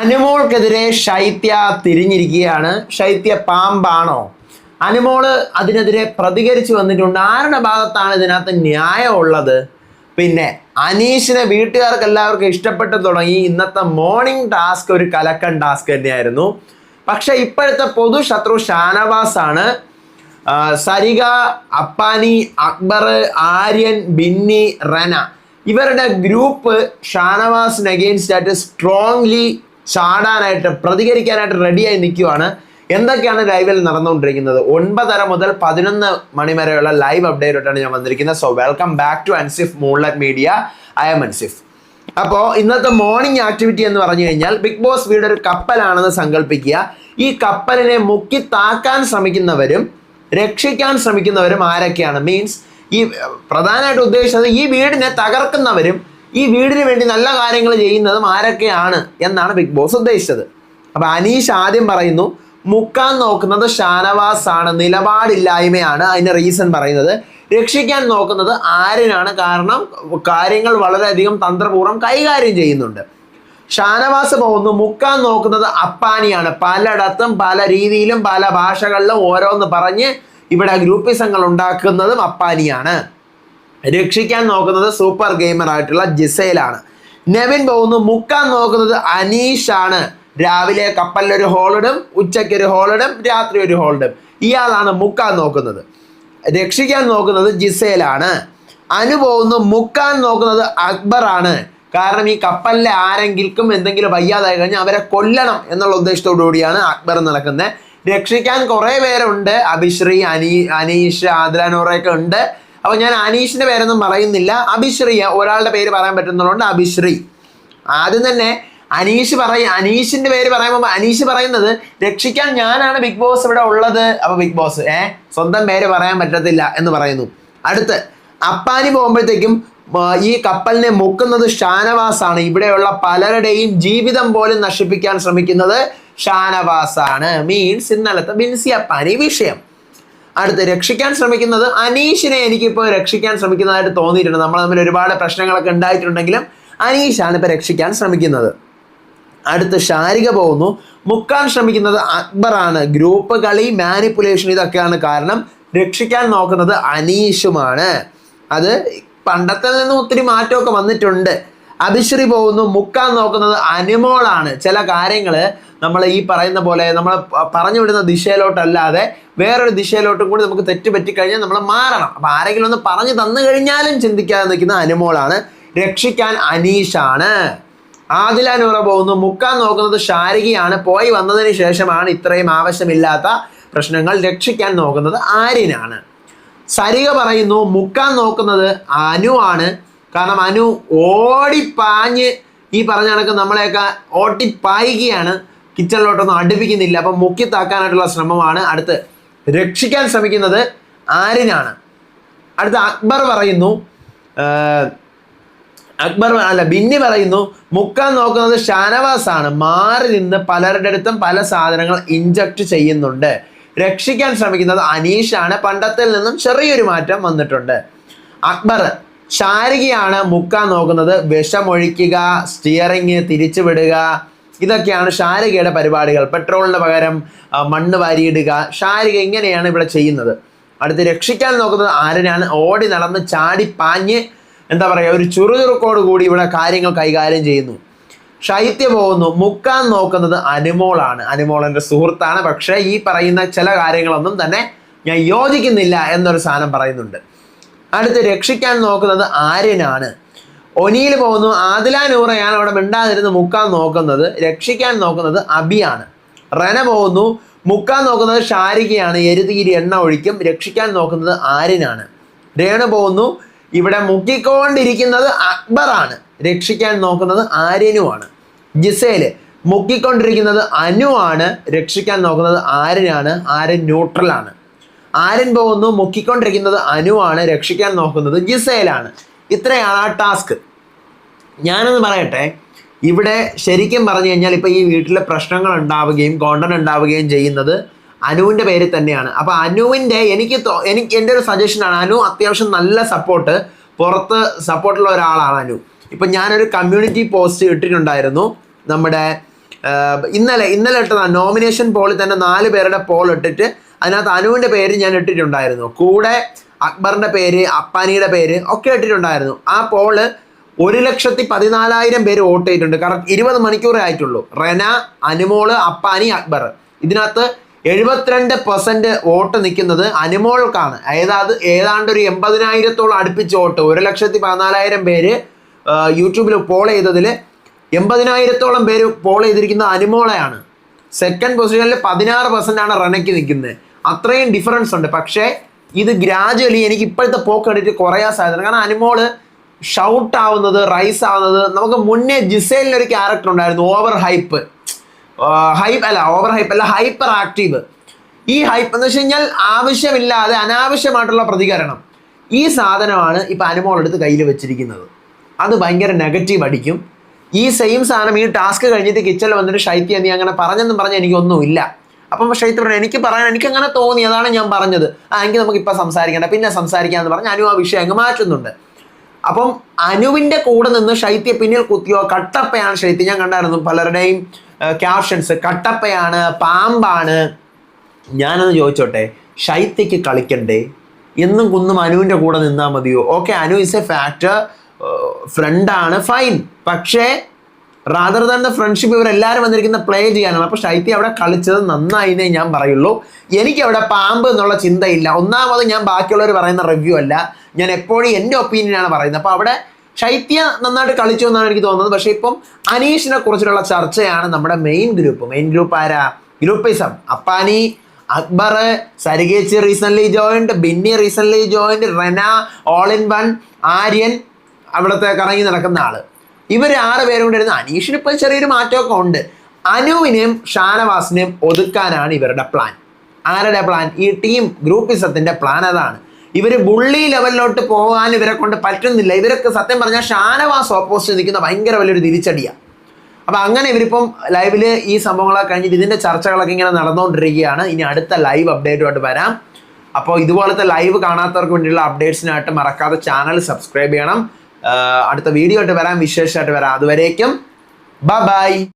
അനുമോൾക്കെതിരെ ശൈത്യ തിരിഞ്ഞിരിക്കുകയാണ്. ശൈത്യ പാമ്പാണോ? അനുമോൾ അതിനെതിരെ പ്രതികരിച്ചു വന്നിട്ടുണ്ട്. ആരുടെ ഭാഗത്താണ് ഇതിനകത്ത് ന്യായമുള്ളത്? പിന്നെ അനീഷിനെ വീട്ടുകാർക്ക് എല്ലാവർക്കും ഇഷ്ടപ്പെട്ടു തുടങ്ങി. ഇന്നത്തെ മോർണിംഗ് ടാസ്ക് ഒരു കലക്കൻ ടാസ്ക് തന്നെയായിരുന്നു. പക്ഷെ ഇപ്പോഴത്തെ പൊതു ശത്രു ഷാനവാസ് ആണ് സരിക അപ്പാനി അക്ബർ ആര്യൻ ബിന്നി റന. ഇവരുടെ ഗ്രൂപ്പ് ഷാനവാസിന് അഗെയിൻസ്റ്റ് ആയിട്ട് സ്ട്രോങ്ലി ചാടാനായിട്ട് പ്രതികരിക്കാനായിട്ട് റെഡിയായി നിൽക്കുവാണ്. എന്തൊക്കെയാണ് ലൈവിൽ നടന്നുകൊണ്ടിരിക്കുന്നത്? ഒൻപതര മുതൽ പതിനൊന്ന് മണി വരെയുള്ള ലൈവ് അപ്ഡേറ്റാണ് ഞാൻ വന്നിരിക്കുന്നത്. So welcome back to Ansif moonlight media I am Ansif അപ്പോൾ ഇന്നത്തെ മോർണിംഗ് ആക്ടിവിറ്റി എന്ന് പറഞ്ഞു കഴിഞ്ഞാൽ ബിഗ് ബോസ് വീട് ഒരു കപ്പലാണെന്ന് സങ്കല്പിക്കുക ഈ കപ്പലിനെ മുക്കി താക്കാൻ ശ്രമിക്കുന്നവരും രക്ഷിക്കാൻ ശ്രമിക്കുന്നവരും ആരൊക്കെയാണ്? മീൻസ് ഈ പ്രധാനമായിട്ട് ഉദ്ദേശിച്ചത് ഈ വീടിനെ തകർക്കുന്നവരും ഈ വീടിന് വേണ്ടി നല്ല കാര്യങ്ങൾ ചെയ്യുന്നതും ആരൊക്കെയാണ് എന്നാണ് ബിഗ് ബോസ് ഉദ്ദേശിച്ചത്. അപ്പൊ അനീഷ് ആദ്യം പറയുന്നു മുക്കാൻ നോക്കുന്നത് ഷാനവാസ് ആണ് നിലപാടില്ലായ്മയാണ്. അതിന്റെ റീസൺ പറയുന്നത്. രക്ഷിക്കാൻ നോക്കുന്നത് ആര്യനാണ്. കാരണം കാര്യങ്ങൾ വളരെയധികം തന്ത്രപൂർവം കൈകാര്യം ചെയ്യുന്നുണ്ട്. ഷാനവാസ് പോകുന്നു മുക്കാൻ നോക്കുന്നത് അപ്പാനിയാണ്. പലയിടത്തും പല രീതിയിലും പല ഭാഷകളിലും ഓരോന്ന് പറഞ്ഞ് ഇവിടെ ഗ്രൂപ്പിസങ്ങൾ ഉണ്ടാക്കുന്നതും അപ്പാനിയാണ്. രക്ഷിക്കാൻ നോക്കുന്നത് സൂപ്പർ ഗെയിമർ ആയിട്ടുള്ള ജിസയിലാണ് നെവിൻ പോകുന്നു മുക്കാൻ നോക്കുന്നത് അനീഷ് ആണ് രാവിലെ കപ്പലിൽ ഒരു ഹോളിടും ഉച്ചയ്ക്ക് ഒരു ഹോളിടും രാത്രി ഒരു ഹോളിടും ഇയാളാണ് മുക്കാൻ നോക്കുന്നത്. രക്ഷിക്കാൻ നോക്കുന്നത് ജിസയിലാണ് അനു പോകുന്നു മുക്കാൻ നോക്കുന്നത് അക്ബറാണ്. കാരണം ഈ കപ്പലിലെ ആരെങ്കിലും എന്തെങ്കിലും വയ്യാതായി കഴിഞ്ഞാൽ അവരെ കൊല്ലണം എന്നുള്ള ഉദ്ദേശത്തോടു കൂടിയാണ് അക്ബർ നടക്കുന്നത്. രക്ഷിക്കാൻ കുറേ പേരുണ്ട്. അഭിശ്രീ അനീ അനീഷ് ആദ്രാനൂറൊക്കെ ഉണ്ട്. അപ്പൊ ഞാൻ അനീഷിന്റെ പേരൊന്നും പറയുന്നില്ല. അഭിശ്രീ ഒരാളുടെ പേര് പറയാൻ പറ്റുന്നതുകൊണ്ട് അഭിശ്രീ. ആദ്യം തന്നെ അനീഷ് പറയും അനീഷിന്റെ പേര് പറയുമ്പോൾ അനീഷ് പറയുന്നത് രക്ഷിക്കാൻ ഞാനാണ് ബിഗ് ബോസ് ഇവിടെ ഉള്ളത്. അപ്പൊ ബിഗ് ബോസ് ഏ? സ്വന്തം പേര് പറയാൻ പറ്റത്തില്ല എന്ന് പറയുന്നു. അടുത്ത് അപ്പാനി പോകുമ്പോഴത്തേക്കും ഈ കപ്പലിനെ മുക്കുന്നത് ഷാനവാസാണ്. ഇവിടെയുള്ള പലരുടെയും ജീവിതം പോലും നശിപ്പിക്കാൻ ശ്രമിക്കുന്നത് ഷാനവാസാണ്. മീൻസ് ഇന്നലത്തെ ബിൻസി അപ്പാനി വിഷയം. അടുത്ത് രക്ഷിക്കാൻ ശ്രമിക്കുന്നത് അനീഷിനെ എനിക്കിപ്പോൾ രക്ഷിക്കാൻ ശ്രമിക്കുന്നതായിട്ട് തോന്നിയിട്ടുണ്ട്. നമ്മൾ തമ്മിൽ ഒരുപാട് പ്രശ്നങ്ങളൊക്കെ ഉണ്ടായിട്ടുണ്ടെങ്കിലും അനീഷാണ് ഇപ്പോൾ രക്ഷിക്കാൻ ശ്രമിക്കുന്നത്. അടുത്ത് ശാരിക പോകുന്നു. മുക്കാൻ ശ്രമിക്കുന്നത് അക്ബറാണ്. ഗ്രൂപ്പ് കളി മാനിപ്പുലേഷൻ ഇതൊക്കെയാണ് കാരണം രക്ഷിക്കാൻ നോക്കുന്നത് അനീഷുമാണ്. അത് പണ്ടത്തിൽ നിന്ന് ഒത്തിരി മാറ്റമൊക്കെ വന്നിട്ടുണ്ട്. അഭിശ്രീ പോകുന്നു. മുക്കാൻ നോക്കുന്നത് അനുമോളാണ്. ചില കാര്യങ്ങൾ നമ്മൾ ഈ പറയുന്ന പോലെ നമ്മൾ പറഞ്ഞു വിടുന്ന ദിശയിലോട്ടല്ലാതെ വേറൊരു ദിശയിലോട്ടും കൂടി നമുക്ക് തെറ്റ് പറ്റിക്കഴിഞ്ഞാൽ നമ്മൾ മാറണം. അപ്പം ആരെങ്കിലും ഒന്ന് പറഞ്ഞു തന്നു കഴിഞ്ഞാലും ചിന്തിക്കാതെ നിൽക്കുന്ന അനുമോളാണ്. രക്ഷിക്കാൻ അനീഷാണ്. ആദില നൂറ പോകുന്നു. മുക്കാൻ നോക്കുന്നത് ഷാരികയാണ് പോയി വന്നതിന് ശേഷമാണ് ഇത്രയും ആവശ്യമില്ലാത്ത പ്രശ്നങ്ങൾ രക്ഷിക്കാൻ നോക്കുന്നത് ആര്യനാണ്. സരിക പറയുന്നു മുക്കാൻ നോക്കുന്നത് അനു ആണ്. കാരണം അനു ഓടിപ്പാഞ്ഞ് ഈ പറഞ്ഞ കണക്ക് നമ്മളെയൊക്കെ ഓട്ടിപ്പായിക്കുകയാണ് കിച്ചണിലോട്ടൊന്നും അടുപ്പിക്കുന്നില്ല. അപ്പം മുക്കി താക്കാനായിട്ടുള്ള ശ്രമമാണ്. അടുത്ത് രക്ഷിക്കാൻ ശ്രമിക്കുന്നത് ആരിനാണ്? അടുത്ത അക്ബർ പറയുന്നു അക്ബർ അല്ല ബിന്നി പറയുന്നു മുക്കാൻ നോക്കുന്നത് ഷാനവാസ് ആണ് മാറി നിന്ന് പലരുടെ അടുത്തും പല സാധനങ്ങൾ ഇഞ്ചക്ട് ചെയ്യുന്നുണ്ട്. രക്ഷിക്കാൻ ശ്രമിക്കുന്നത് അനീഷാണ്. പണ്ടത്തിൽ നിന്നും ചെറിയൊരു മാറ്റം വന്നിട്ടുണ്ട്. അക്ബർ ശാരികയാണ് മുക്കാൻ നോക്കുന്നത്. വിഷമൊഴിക്കുക സ്റ്റിയറിങ് തിരിച്ചു വിടുക ഇതൊക്കെയാണ് ഷാരികയുടെ പരിപാടികൾ. പെട്രോളിന് പകരം മണ്ണ് വാരിയിടുക. ഷാരിക ഇങ്ങനെയാണ് ഇവിടെ ചെയ്യുന്നത്. അടുത്ത് രക്ഷിക്കാൻ നോക്കുന്നത് ആരനാണ്? ഓടി നടന്ന് ചാടി പാഞ്ഞ് എന്താ പറയുക ഒരു ചുറുചുറുക്കോട് കൂടി ഇവിടെ കാര്യങ്ങൾ കൈകാര്യം ചെയ്യുന്നു. ശൈത്യ പോകുന്നു. മുക്കാൻ നോക്കുന്നത് അനുമോളാണ്. അനുമോൾ എന്റെ സുഹൃത്താണ്. പക്ഷേ ഈ പറയുന്ന ചില കാര്യങ്ങളൊന്നും തന്നെ ഞാൻ യോജിക്കുന്നില്ല എന്നൊരു സാധനം പറയുന്നുണ്ട്. അടുത്ത് രക്ഷിക്കാൻ നോക്കുന്നത് ആര്യനാണ്. ഒനിയിൽ പോകുന്നു. ആദില നൂറയാണ് അവിടെ മിണ്ടാതിരുന്ന് മുക്കാൻ നോക്കുന്നത് രക്ഷിക്കാൻ നോക്കുന്നത് അബിയാണ്. റന പോകുന്നു. മുക്കാൻ നോക്കുന്നത് ഷാരികയാണ്. എരുതിരി എണ്ണ ഒഴിക്കും. രക്ഷിക്കാൻ നോക്കുന്നത് ആര്യനാണ്. രേണു പോകുന്നു. ഇവിടെ മുക്കിക്കൊണ്ടിരിക്കുന്നത് അക്ബറാണ്. രക്ഷിക്കാൻ നോക്കുന്നത് ആര്യനുമാണ്. ജിസേൽ മുക്കിക്കൊണ്ടിരിക്കുന്നത് അനു ആണ് രക്ഷിക്കാൻ നോക്കുന്നത് ആര്യനാണ്. ആര്യൻ ന്യൂട്രലാണ് ആര്യൻ പോകുന്നു. മുക്കിക്കൊണ്ടിരിക്കുന്നത് അനു ആണ് രക്ഷിക്കാൻ നോക്കുന്നത് ജിസേലാണ്. ഇത്രയാണ് ആ ടാസ്ക്. ഞാനൊന്ന് പറയട്ടെ ഇവിടെ ശരിക്കും പറഞ്ഞു കഴിഞ്ഞാൽ ഇപ്പോൾ ഈ വീട്ടിലെ പ്രശ്നങ്ങൾ ഉണ്ടാവുകയും കോണ്ടൻ ഉണ്ടാവുകയും ചെയ്യുന്നത് അനുവിന്റെ പേരിൽ തന്നെയാണ്. അപ്പോൾ അനുവിന്റെ എനിക്ക് എനിക്ക് എന്റെ ഒരു സജഷനാണ് അനു അത്യാവശ്യം നല്ല സപ്പോർട്ട് പുറത്ത് സപ്പോർട്ടുള്ള ഒരാളാണ് അനു. ഇപ്പം ഞാനൊരു കമ്മ്യൂണിറ്റി പോസ്റ്റ് ഇട്ടിട്ടുണ്ടായിരുന്നു നമ്മുടെ ഇന്നലെ ഇന്നലെ ഇട്ടതാണ് നോമിനേഷൻ പോളിൽ തന്നെ നാല് പേരുടെ പോൾ ഇട്ടിട്ട് അതിനകത്ത് അനുവിന്റെ പേര് ഞാൻ ഇട്ടിട്ടുണ്ടായിരുന്നു. കൂടെ അക്ബറിന്റെ പേര് അപ്പാനിയുടെ പേര് ഒക്കെ ഇട്ടിട്ടുണ്ടായിരുന്നു ആ പോൾ ഒരു ലക്ഷത്തി പതിനാലായിരം പേര് വോട്ട് ചെയ്തിട്ടുണ്ട്. കാരണം ഇരുപത് മണിക്കൂറേ ആയിട്ടുള്ളൂ. റെന അനുമോൾ അപ്പാനി അക്ബർ. ഇതിനകത്ത് എഴുപത്തിരണ്ട് പെർസെന്റ് വോട്ട് നിൽക്കുന്നത് അനുമോൾക്കാണ്. ഏതാത് ഏതാണ്ട് ഒരു എൺപതിനായിരത്തോളം അടുപ്പിച്ച് വോട്ട്. ഒരു ലക്ഷത്തി പതിനാലായിരം പേര് യൂട്യൂബിൽ പോൾ ചെയ്തതിൽ എൺപതിനായിരത്തോളം പേര് പോൾ ചെയ്തിരിക്കുന്നത് അനുമോളെയാണ്. സെക്കൻഡ് പൊസിഷനിൽ പതിനാറ് പെർസെന്റ് ആണ് റെനയ്ക്ക് നിൽക്കുന്നത്. അത്രയും ഡിഫറൻസ് ഉണ്ട്. പക്ഷേ ഇത് ഗ്രാജുവലി എനിക്ക് ഇപ്പോഴത്തെ പോക്ക് കണ്ടിട്ട് കുറയാൻ സാധ്യത കാരണം അനുമോൾ ഷൗട്ട് ആവുന്നത് റൈസ് ആവുന്നത് നമുക്ക് മുന്നേ ജിസേലിന് ഒരു ക്യാരക്ടർ ഉണ്ടായിരുന്നു ഓവർ ഹൈപ്പ് ഹൈപ്പ് അല്ല ഓവർ ഹൈപ്പ് അല്ല ഹൈപ്പർ ആക്റ്റീവ് ഈ ഹൈപ്പ് എന്ന് വെച്ച് കഴിഞ്ഞാൽ ആവശ്യമില്ലാതെ അനാവശ്യമായിട്ടുള്ള പ്രതികരണം. ഈ സാധനമാണ് ഇപ്പം അനുമോൾ എടുത്ത് കയ്യിൽ വെച്ചിരിക്കുന്നത്. അത് ഭയങ്കര നെഗറ്റീവ് അടിക്കും. ഈ സെയിം സാധനം ഈ ടാസ്ക് കഴിഞ്ഞിട്ട് കിച്ചണിൽ വന്നിട്ട് ശൈത്യ നീ അങ്ങനെ പറഞ്ഞെന്നും പറഞ്ഞ എനിക്കൊന്നുമില്ല. അപ്പം ശൈത്യ പറഞ്ഞു എനിക്ക് പറയാൻ എനിക്ക് അങ്ങനെ തോന്നി അതാണ് ഞാൻ പറഞ്ഞത്. ആ എങ്കിൽ നമുക്ക് ഇപ്പം സംസാരിക്കണ്ട. പിന്നെ സംസാരിക്കാന്ന് പറഞ്ഞ് അനു ആ വിഷയം അങ്ങ് മാറ്റുന്നുണ്ട്. അപ്പം അനുവിന്റെ കൂടെ നിന്ന് ശൈത്യ പിന്നിൽ കുത്തിയോ കട്ടപ്പയാണ് ശൈത്യ ഞാൻ കണ്ടായിരുന്നു പലരുടെയും ക്യാപ്ഷൻസ് കട്ടപ്പയാണ് പാമ്പാണ്. ഞാനൊന്ന് ചോദിച്ചോട്ടെ ശൈത്യക്ക് കളിക്കണ്ടേ? എന്നും കുന്നും അനുവിന്റെ കൂടെ നിന്നാൽ മതിയോ? Okay Anu is a factor ഫ്രണ്ടാണ് ഫൈൻ പക്ഷേ റാദർ ദാൻ ദ ഫ്രണ്ട്ഷിപ്പ് ഇവരെല്ലാവരും വന്നിരിക്കുന്ന പ്ലേ ചെയ്യാനാണ്. അപ്പോൾ ശൈത്യ അവിടെ കളിച്ചത് നന്നായിന്നേ ഞാൻ പറയുള്ളൂ. എനിക്ക് അവിടെ പാമ്പ് എന്നുള്ള ചിന്തയില്ല. ഒന്നാമത് ഞാൻ ബാക്കിയുള്ളവർ പറയുന്ന റിവ്യൂ അല്ല. ഞാൻ എപ്പോഴും എന്റെ ഒപ്പീനിയനാണ് പറയുന്നത്. അപ്പോൾ അവിടെ ശൈത്യ നന്നായിട്ട് കളിച്ചു എന്നാണ് എനിക്ക് തോന്നുന്നത്. പക്ഷേ ഇപ്പം അനീഷിനെ കുറിച്ചിട്ടുള്ള ചർച്ചയാണ് നമ്മുടെ മെയിൻ ഗ്രൂപ്പ് മെയിൻ ഗ്രൂപ്പ് ആരാ? Groupism Appani Akbar സരികേച്ച് recent joined Binny recent joined Rena all in one Aryan അവിടുത്തെ കറങ്ങി നടക്കുന്ന ആൾ. ഇവർ ആറ് പേരും കൂടെ ഇരുന്ന് അനീഷിന് ഇപ്പം ചെറിയൊരു മാറ്റമൊക്കെ ഉണ്ട്. അനുവിനെയും ഷാനവാസിനെയും ഒതുക്കാനാണ് ഇവരുടെ പ്ലാൻ ആരുടെ പ്ലാൻ ഈ ടീം ഗ്രൂപ്പിസത്തിന്റെ പ്ലാൻ അതാണ്. ഇവർ ബുള്ളി ലെവലിലോട്ട് പോകാൻ ഇവരെ കൊണ്ട് പറ്റുന്നില്ല. ഇവരൊക്കെ സത്യം പറഞ്ഞാൽ ഷാനവാസ് ഓപ്പോസിറ്റ് നിൽക്കുന്ന ഭയങ്കര വലിയൊരു തിരിച്ചടിയാണ് അപ്പം അങ്ങനെ ഇവരിപ്പം ലൈവിൽ ഈ സംഭവങ്ങളൊക്കെ കഴിഞ്ഞിട്ട് ഇതിന്റെ ചർച്ചകളൊക്കെ ഇങ്ങനെ നടന്നുകൊണ്ടിരിക്കുകയാണ് ഇനി അടുത്ത ലൈവ് അപ്ഡേറ്റുമായിട്ട് വരാം. അപ്പോൾ ഇതുപോലത്തെ ലൈവ് കാണാത്തവർക്ക് വേണ്ടിയുള്ള അപ്ഡേറ്റ്സിനായിട്ട് മറക്കാതെ ചാനൽ സബ്സ്ക്രൈബ് ചെയ്യണം. അടുത്ത വീഡിയോ ആയിട്ട് വരാം. വിശേഷമായിട്ട് വരാം. അതുവരേക്കും ബൈ